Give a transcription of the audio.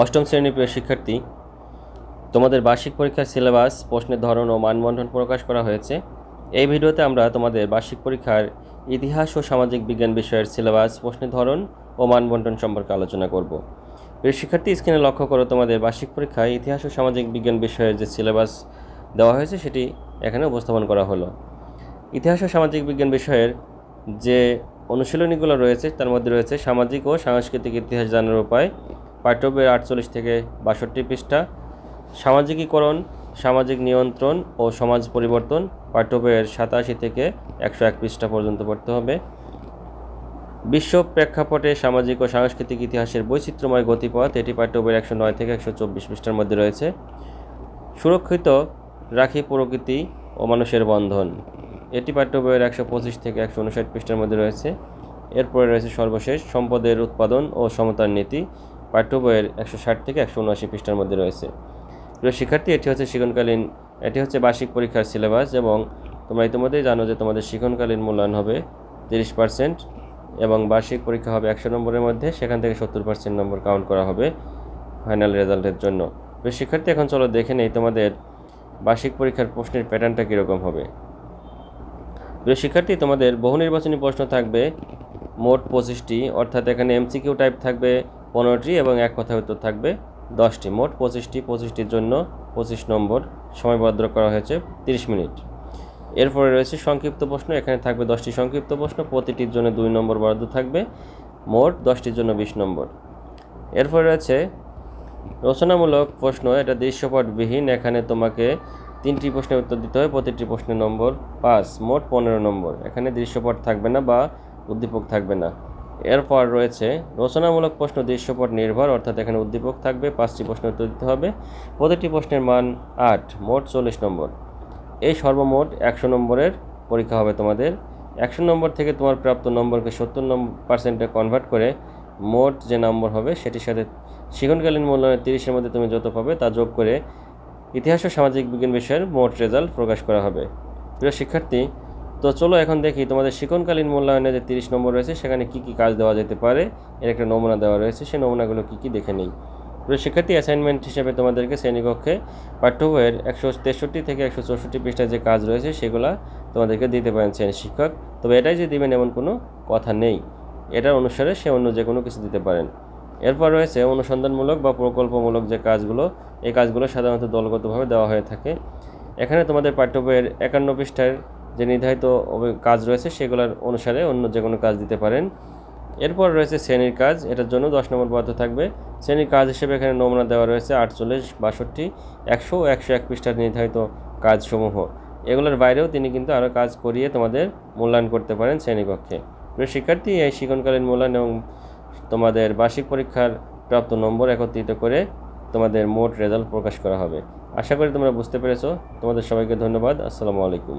অষ্টম শ্রেণির প্রিয় শিক্ষার্থী, তোমাদের বার্ষিক পরীক্ষার সিলেবাস, প্রশ্নের ধরন ও মানবন্ধন প্রকাশ করা হয়েছে। এই ভিডিওতে আমরা তোমাদের বার্ষিক পরীক্ষার ইতিহাস ও সামাজিক বিজ্ঞান বিষয়ের সিলেবাস, প্রশ্নের ধরন ও মানবন্টন সম্পর্কে আলোচনা করব। প্রিয় শিক্ষার্থী, স্ক্রিনে লক্ষ্য করো তোমাদের বার্ষিক পরীক্ষায় ইতিহাস ও সামাজিক বিজ্ঞান বিষয়ের যে সিলেবাস দেওয়া হয়েছে, সেটি এখানে উপস্থাপন করা হলো। ইতিহাস ও সামাজিক বিজ্ঞান বিষয়ের যে অনুশীলনীগুলো রয়েছে, তার মধ্যে রয়েছে সামাজিক ও সাংস্কৃতিক ইতিহাস জানার উপায় পাঠ্য বইয়ের আটচল্লিশ থেকে বাষট্টি পৃষ্ঠা, সামাজিকীকরণ, সামাজিক নিয়ন্ত্রণ ও সমাজ পরিবর্তন পাঠ্য বইয়ের সাতাশি থেকে একশো এক পৃষ্ঠা পর্যন্ত পড়তে হবে। বিশ্ব প্রেক্ষাপটে সামাজিক ও সাংস্কৃতিক ইতিহাসের বৈচিত্র্যময় গতিপথ, এটি পাঠ্য বইয়ের একশো নয় থেকে একশো চব্বিশ পৃষ্ঠার মধ্যে রয়েছে। সুরক্ষিত রাখি প্রকৃতি ও মানুষের বন্ধন। এটি পাঠ্য বইয়ের একশো পঁচিশ থেকে একশো উনষাট পৃষ্ঠার মধ্যে রয়েছে। এরপরে রয়েছে সর্বশেষ সম্পদের উৎপাদন ও সমতার নীতি। পাঠ্য বইয়ের একশো ষাট থেকে একশো উনআশি পৃষ্ঠার মধ্যে রয়েছে। প্রিয় শিক্ষার্থী, এটি হচ্ছে শিক্ষণকালীন এটি হচ্ছে বার্ষিক পরীক্ষার সিলেবাস এবং তোমরা ইতিমধ্যেই জানো যে তোমাদের শিক্ষণকালীন মূল্যায়ন হবে তিরিশ পার্সেন্ট এবং বার্ষিক পরীক্ষা হবে একশো নম্বরের মধ্যে। সেখান থেকে সত্তর পার্সেন্ট নম্বর কাউন্ট করা হবে ফাইনাল রেজাল্টের জন্য। প্রিয় শিক্ষার্থী, এখন চলো দেখে নেই তোমাদের বার্ষিক পরীক্ষার প্রশ্নের প্যাটার্নটা কীরকম হবে। প্রিয় শিক্ষার্থী, তোমাদের বহু নির্বাচনী প্রশ্ন থাকবে। মোট পঁচিশটি, অর্থাৎ এখানে এমসিকিউ টাইপ থাকবে পনেরোটি এবং এক কথা উত্তর থাকবে দশটি। মোট পঁচিশটি, পঁচিশটির জন্য পঁচিশ নম্বর সময়বদ্ধ করা হয়েছে তিরিশ মিনিট। এরপরে রয়েছে সংক্ষিপ্ত প্রশ্ন, এখানে থাকবে দশটি সংক্ষিপ্ত প্রশ্ন, প্রতিটির জন্য দুই নম্বর বরাদ্দ থাকবে, মোট দশটির জন্য বিশ নম্বর। এরপরে রয়েছে রচনামূলক প্রশ্ন, এটা দৃশ্যপটবিহীন, এখানে তোমাকে তিনটি প্রশ্নের উত্তর দিতে হবে প্রতিটি প্রশ্নের নম্বর পাঁচ, মোট পনেরো নম্বর। এখানে দৃশ্যপট থাকবে না বা উদ্দীপক থাকবে না। এরপর রয়েছে, রচনামূলক প্রশ্ন দৃশ্যপট নির্ভর, অর্থাৎ এখানে উদ্দীপক থাকবে, পাঁচটি প্রশ্নের উত্তর দিতে হবে। প্রতিটি প্রশ্নের মান আট, মোট চল্লিশ নম্বর। এই সর্বমোট একশো নম্বরের পরীক্ষা হবে তোমাদের। একশো নম্বর থেকে তোমার প্রাপ্ত নম্বরকে সত্তর নম্বর পার্সেন্টে কনভার্ট করে মোট যে নম্বর হবে, সেটির সাথে শিক্ষণকালীন মূল্যায়নের তিরিশের মধ্যে তুমি যত পাবে তা যোগ করে ইতিহাস ও সামাজিক বিজ্ঞান বিষয়ের মোট রেজাল্ট প্রকাশ করা হবে। প্রিয় শিক্ষার্থী, তো চলো এখন দেখি তোমাদের শিক্ষণকালীন মূল্যায়নে যে তিরিশ নম্বর রয়েছে, সেখানে কী কী কাজ দেওয়া যেতে পারে, এর একটা নমুনা দেওয়া রয়েছে, সেই নমুনাগুলো কী কী দেখে নেই। প্রিয় শিক্ষার্থী অ্যাসাইনমেন্ট হিসেবে তোমাদেরকে শ্রেণীকক্ষে পাঠ্য বইয়ের একশো তেষট্টি থেকে একশো চৌষট্টি পৃষ্ঠার যে কাজ রয়েছে, সেগুলো তোমাদেরকে দিতে পারেন শ্রেণি শিক্ষক। তবে এটাই যে দিবেন এমন কোনো কথা নেই। এটার অনুসারে সে অন্য যে কোনো কিছু দিতে পারেন। এরপর রয়েছে অনুসন্ধানমূলক বা প্রকল্পমূলক যে কাজগুলো, এই কাজগুলো সাধারণত দলগতভাবে দেওয়া হয়ে থাকে। এখানে তোমাদের পাঠ্য বইয়ের একান্ন পৃষ্ঠার যে নির্ধারিত কাজ রয়েছে সেগুলোর অনুসারে অন্য যে কোনো কাজ দিতে পারেন। এরপর রয়েছে শ্রেণির কাজ, এটার জন্য দশ নম্বর বরাদ্দ থাকবে। শ্রেণির কাজ হিসেবে এখানে নমুনা দেওয়া রয়েছে আটচল্লিশ, বাষট্টি, একশো একশো এক পৃষ্ঠার নির্ধারিত কাজসমূহ। এগুলোর বাইরেও তিনি কিন্তু আরও কাজ করিয়ে তোমাদের মূল্যায়ন করতে পারেন শ্রেণীকক্ষে। শিক্ষার্থী, এই শিক্ষণকালীন মূল্যায়ন এবং তোমাদের বার্ষিক পরীক্ষার প্রাপ্ত নম্বর একত্রিত করে তোমাদের মোট রেজাল্ট প্রকাশ করা হবে। আশা করি তোমরা বুঝতে পেরেছ। তোমাদের সবাইকে ধন্যবাদ। আসসালামু আলাইকুম।